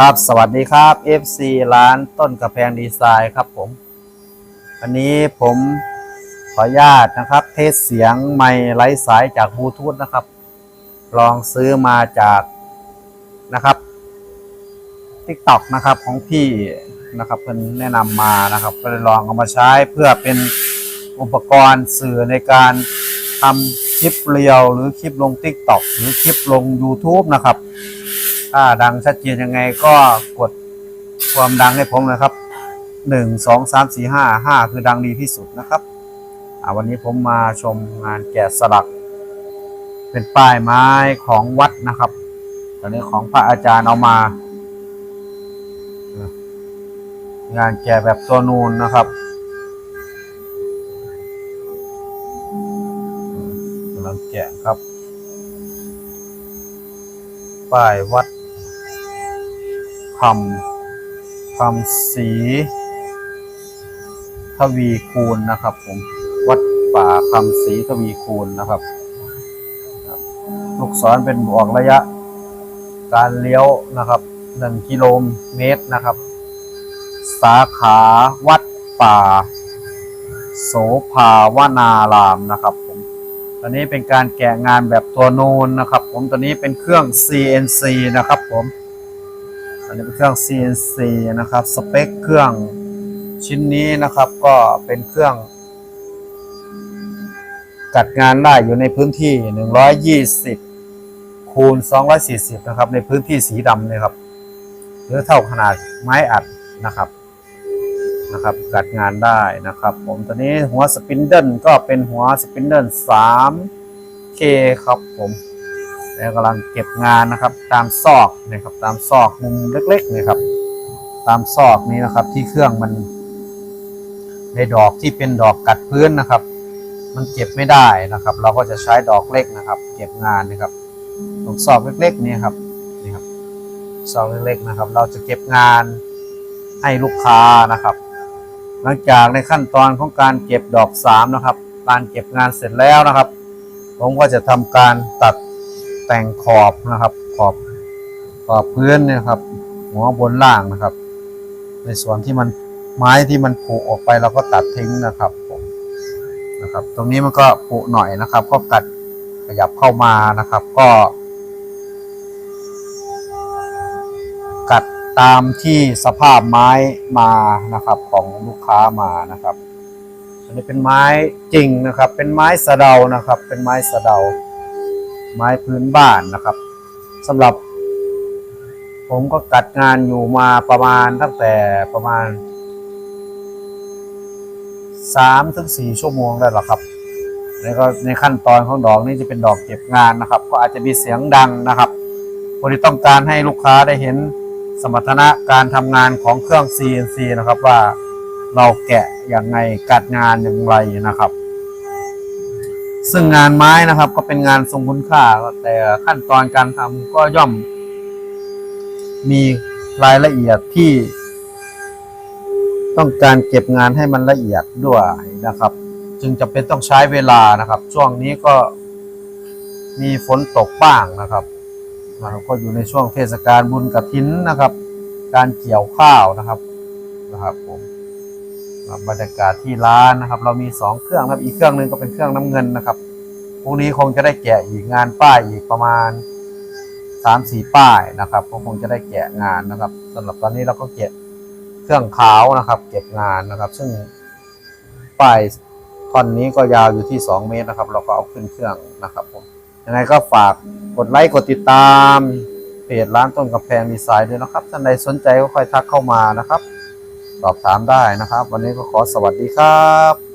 ครับสวัสดีครับ FC ร้านต้นกระแพงดีไซน์ครับผม วันนี้ผมขออนุญาตนะครับ เทสเสียงไมค์ไร้สายจากบลูทูธนะครับ ลองซื้อมาจากนะครับ TikTok นะครับของพี่นะครับเพิ่นแนะนำมานะครับก็เลยลองเอามาใช้เพื่อเป็นอุปกรณ์สื่อในการทำคลิปเรียวหรือคลิปลง TikTok หรือคลิปลง YouTube นะครับ ถ้าดังชัดเจนยังไงก็กดความดังให้ผมนะครับหนึ่งสองสามสี่ห้าห้าคือดังดีที่สุดนะครับวันนี้ผมมาชมงานแกะสลัก เป็นป้ายไม้ของวัดนะครับ ตอนนี้ของพระอาจารย์เอามา งานแกะแบบตัวนูนนะครับกำลังแกะครับ ป้ายวัดำคำสีทวีคูณนะครับผมวัดป่าคำสีทวีคูณนะครับ ลูกศรเป็นบอกระยะ การเลี้ยวนะครับหนึ่งกิโลเมตรนะครับ สาขาวัดป่า โสภาวนารามนะครับผมตอนนี้เป็นการแกะงานแบบตัวนูนนะครับ ผมตัวนี้เป็นเครื่อง CNC นะครับผม อันนี้เป็นเครื่อง CNC นะครับ สเปคเครื่องชิ้นนี้นะครับ ก็เป็นเครื่อง กัดงานได้อยู่ในพื้นที่ 120 คูณ 240 นะครับ ในพื้นที่สีดำเลยครับหรือเท่าขนาดไม้อัดนะครับนะครับ กัดงานได้นะครับ ผมตัวนี้หัวสปินเดิลก็เป็นหัวสปินเดิล 3K ครับผม แล้วกำลังเก็บงานนะครับ ตามซอกนะครับ ตามซอกมุมเล็กๆนะครับ ตามซอกนี้นะครับ ที่เครื่องมันในดอกที่เป็นดอกกัดพื้นนะครับ มันเก็บไม่ได้นะครับ เราก็จะใช้ดอกเล็กนะครับ เก็บงานนะครับตรงซอกเล็กๆนี่ครับนี่ครับซอกเล็กๆนะครับ เราจะเก็บงานให้ลูกค้านะครับ หลังจากในขั้นตอนของการเก็บดอกสามนะครับ การเก็บงานเสร็จแล้วนะครับ ผมก็จะทำการตัด แต่งขอบนะครับ ขอบขอบพื้นเนี่ยครับ หัวบนล่างนะครับ ในส่วนที่มันไม้ที่มันผุออกไปเราก็ตัดทิ้งนะครับผมนะครับ ตรงนี้มันก็ผุหน่อยนะครับ ก็กัดขยับเข้ามานะครับ ก็ กัดตามที่สภาพไม้มานะครับของลูกค้ามานะครับอันนี้เป็นไม้จริงนะครับ เป็นไม้สะเดานะครับ เป็นไม้สะเดา ไม้พื้นบ้านนะครับสำหรับผมก็กัดงานอยู่มาประมาณตั้งแต่ประมาณสามถึงสี่ชั่วโมงได้หรอครับ แล้วก็ในขั้นตอนของดอกนี่จะเป็นดอกเก็บงานนะครับ ก็อาจจะมีเสียงดังนะครับพอดีต้องการให้ลูกค้าได้เห็นสมรรถนะการทำงานของเครื่อง CNC นะครับว่าเราแกะอย่างไงกัดงานอย่างไรนะครับ ซึ่งงานไม้นะครับ ก็เป็นงานทรงคุณค่า แต่ขั้นตอนการทำก็ย่อม มีรายละเอียดที่ ต้องการเก็บงานให้มันละเอียดด้วยนะครับ จึงจะเป็นต้องใช้เวลานะครับ ช่วงนี้ก็มีฝนตกบ้างนะครับนะครับก็อยู่ในช่วงเทศกาลบุญกฐินนะครับ การเกี่ยวข้าวนะครับนะครับผม ครับบรรยากาศที่ร้านนะครับ เรามีสองเครื่องครับอีกเครื่องหนึ่งก็เป็นเครื่องน้ำเงินนะครับพรุ่งนี้คงจะได้แกะอีกงานป้ายอีกประมาณสามสี่ป้ายนะครับก็คงจะได้แกะงานนะครับสำหรับตอนนี้เราก็เก็บเครื่องขาวนะครับ เก็บงานนะครับ ซึ่งป้ายท่อนนี้ก็ยาวอยู่ที่ 2 เมตรนะครับ เราก็เอาขึ้นเครื่องนะครับผมยังไงก็ฝากกดไลค์กดติดตามเพจร้านต้นกระแพงดีไซน์ด้วยนะครับท่านใดสนใจก็ค่อยทักเข้ามานะครับ สอบถามได้นะครับ วันนี้ก็ขอสวัสดีครับ